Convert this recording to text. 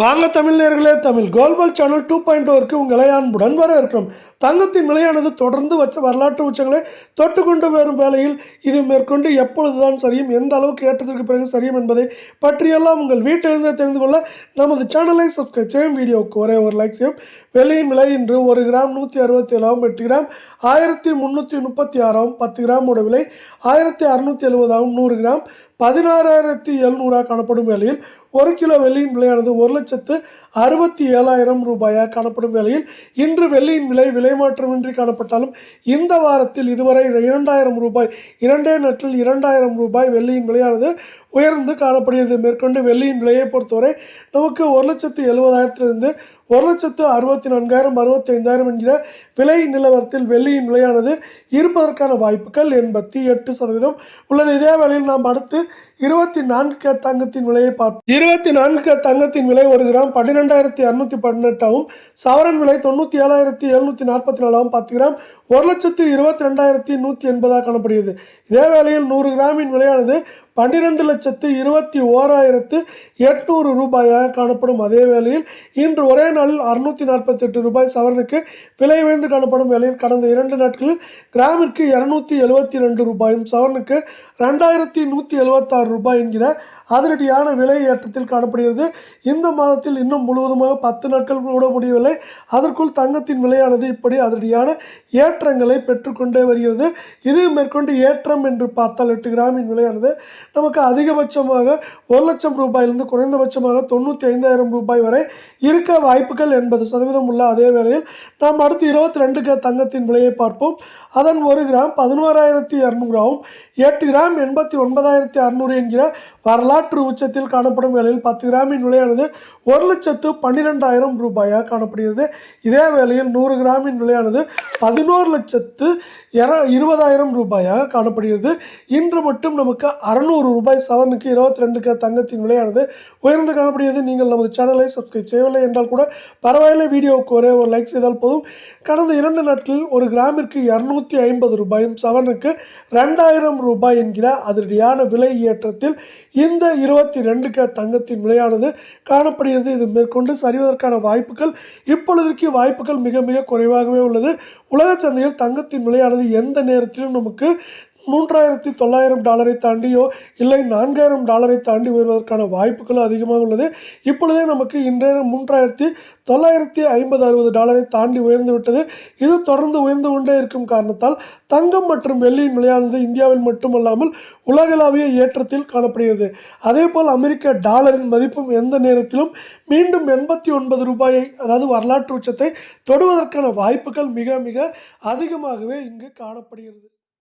வாங்க தமிழ்நேர்களே Tamil global channel two point ஓருக்கு உங்களை அன்புடன் வரவேற்கிறோம். தங்கத்தின் விலையானது தொடர்ந்து வச்ச வரலாற்று உச்சங்களை தொட்டுக்கொண்டு வரும் வேளையில் இது மேற்கொண்டு எப்பொழுதுதான் சரியும் எந்த அளவுக்கு ஏற்றத்திற்கு பிறகு சரியும் என்பதை பற்றியெல்லாம் உங்கள் வீட்டிலிருந்தே தெரிந்து கொள்ள நமது சேனலை சப்ஸ்கிரைப் செய்யும் வீடியோவுக்கு ஒரே ஒரு லைக் செய்யும். வெள்ளியின் விலை இன்று ஒரு கிராம் நூற்றி அறுபத்தி ஏழாவும் எட்டு கிராம் ஆயிரத்தி முந்நூற்றி முப்பத்தி ஆறாவும் பத்து கிராமோட விலை ஆயிரத்தி அறுநூற்றி எழுபதாகவும் நூறு கிராம். பதினாறாயிரத்தி எழுநூறாக காணப்படும் வேளையில் ஒரு கிலோ வெள்ளியின் விலையானது ஒரு லட்சத்து அறுபத்தி ஏழாயிரம் ரூபாயாக காணப்படும் வேளையில் இன்று வெள்ளியின் விலை விலை மாற்றமின்றி காணப்பட்டாலும் இந்த வாரத்தில் இதுவரை இரண்டாயிரம் ரூபாய் இரண்டே நாட்டில் இரண்டாயிரம் ரூபாய் வெள்ளியின் விலையானது உயர்ந்து காணப்படுகிறது. மேற்கொண்டு வெள்ளியின் விலையை பொறுத்தவரை நமக்கு ஒரு லட்சத்து எழுபதாயிரத்திலிருந்து ஒரு லட்சத்து அறுபத்தி நான்காயிரம் அறுபத்தைந்தாயிரம் என்கிற விலை நிலவரத்தில் வெள்ளியின் விலையானது இருப்பதற்கான வாய்ப்புகள் எண்பத்தி எட்டு சதவீதம் உள்ளது. இதே வேளையில் நாம் அடுத்து இருபத்தி நான்கு கே தங்கத்தின் விலையை பார்ப்போம். இருபத்தி நான்கு கே தங்கத்தின் விலை ஒரு கிராம் பன்னிரெண்டாயிரத்தி அறுநூத்தி பதினெட்டாகவும் சவரன் விலை தொண்ணூற்றி ஏழாயிரத்தி எழுநூற்றி நாற்பத்தி நாலாகவும் பத்து கிராம் ஒரு லட்சத்து இருபத்தி ரெண்டாயிரத்தி நூற்றி எண்பதாக காணப்படுகிறது. இதே வேளையில் நூறு கிராமின் விலையானது பன்னிரெண்டு லட்சத்து இருபத்தி ஓராயிரத்து எட்நூறு ரூபாயாக காணப்படும் அதே வேளையில் இன்று ஒரே நாளில் அறுநூற்றி நாற்பத்தி எட்டு ரூபாய் சவரனுக்கு விலை உயர்ந்து காணப்படும் வேளையில் கடந்த இரண்டு நாட்களில் கிராமிற்கு இரநூத்தி எழுபத்தி ரெண்டு ரூபாயும் சவரனுக்கு ரெண்டாயிரத்தி நூற்றி எழுபத்தாறு ரூபாய் என்கிற அதிரடியான விலை ஏற்றத்தில் காணப்படுகிறது. இந்த மாதத்தில் இன்னும் முழுவதுமாக பத்து நாட்கள் கூட முடியவில்லை. அதற்குள் தங்கத்தின் விலையானது இப்படி அதிரடியான ஏற்றங்களை பெற்றுக்கொண்டே வருகிறது. இது மேற்கொண்டு ஏற்றம் என்று பார்த்தால் எட்டு கிராமின் விலையானது நமக்கு அதிகபட்சமாக ஒரு லட்சம் ரூபாயிலிருந்து குறைந்தபட்சமாக தொண்ணூற்றி ஐந்தாயிரம் ரூபாய் வரை இருக்க வாய்ப்புகள் எண்பது சதவீதம் உள்ள அதே வேளையில் நாம் அடுத்து இருபத்தி ரெண்டு தங்கத்தின் விலையை பார்ப்போம். அதன் ஒரு கிராம் பதினோராயிரத்தி இரநூறாவும் எட்டு கிராம் எண்பத்தி ஒன்பதாயிரத்தி அறநூறு என்கிற வரலாற்று உச்சத்தில் காணப்படும் வேளையில் பத்து கிராமின் விலையானது ஒரு லட்சத்து பன்னிரெண்டாயிரம் ரூபாயாக காணப்படுகிறது. இதே வேளையில் நூறு கிராமின் விலையானது பதினோரு லட்சத்து இர இருபதாயிரம் ரூபாயாக காணப்படுகிறது. இன்று மட்டும் நமக்கு அறநூறு ரூபாய் சவனுக்கு இருபத்தி ரெண்டு தங்கத்தின் விலையானது உயர்ந்து காணப்படுகிறது. நீங்கள் நமது சேனலை சப்ஸ்கிரைப் செய்யவில்லை என்றால் கூட பரவாயில்லை. வீடியோவுக்கு ஒரே ஒரு லைக் செய்தால் போதும். கடந்த இரண்டு நாட்களில் ஒரு கிராமிற்கு இரநூத்தி ஐம்பது ரூபாயும் சவனுக்கு ரெண்டாயிரம் ரூபாய் என்கிற அதிரடியான விலை ஏற்றத்தில் இந்த இருபத்தி ரெண்டு தங்கத்தின் விலையானது காணப்படுகிறது. இது மேற்கொண்டு சரிவதற்கான வாய்ப்புகள் இப்பொழுதைக்கு வாய்ப்புகள் மிக மிக குறைவாகவே உள்ளது. உலக சந்தையில் தங்கத்தின் விலையானது எந்த நேரத்திலும் நமக்கு மூன்றாயிரத்தி தொள்ளாயிரம் டாலரை தாண்டியோ இல்லை நான்காயிரம் டாலரை தாண்டி உயர்வதற்கான வாய்ப்புகளும் அதிகமாக உள்ளது. இப்பொழுதே நமக்கு இன்றைய மூன்றாயிரத்தி தொள்ளாயிரத்தி ஐம்பது அறுபது டாலரை தாண்டி உயர்ந்து விட்டது. இது தொடர்ந்து உயர்ந்து கொண்டே இருக்கும் காரணத்தால் தங்கம் மற்றும் வெள்ளியின் விலையானது இந்தியாவில் மட்டுமல்லாமல் உலகளாவிய ஏற்றத்தில் காணப்படுகிறது. அதேபோல் அமெரிக்க டாலரின் மதிப்பும் எந்த நேரத்திலும் மீண்டும் எண்பத்தி ஒன்பது ரூபாயை அதாவது வரலாற்று உச்சத்தை தொடுவதற்கான வாய்ப்புகள் மிக மிக அதிகமாகவே இங்கு காணப்படுகிறது.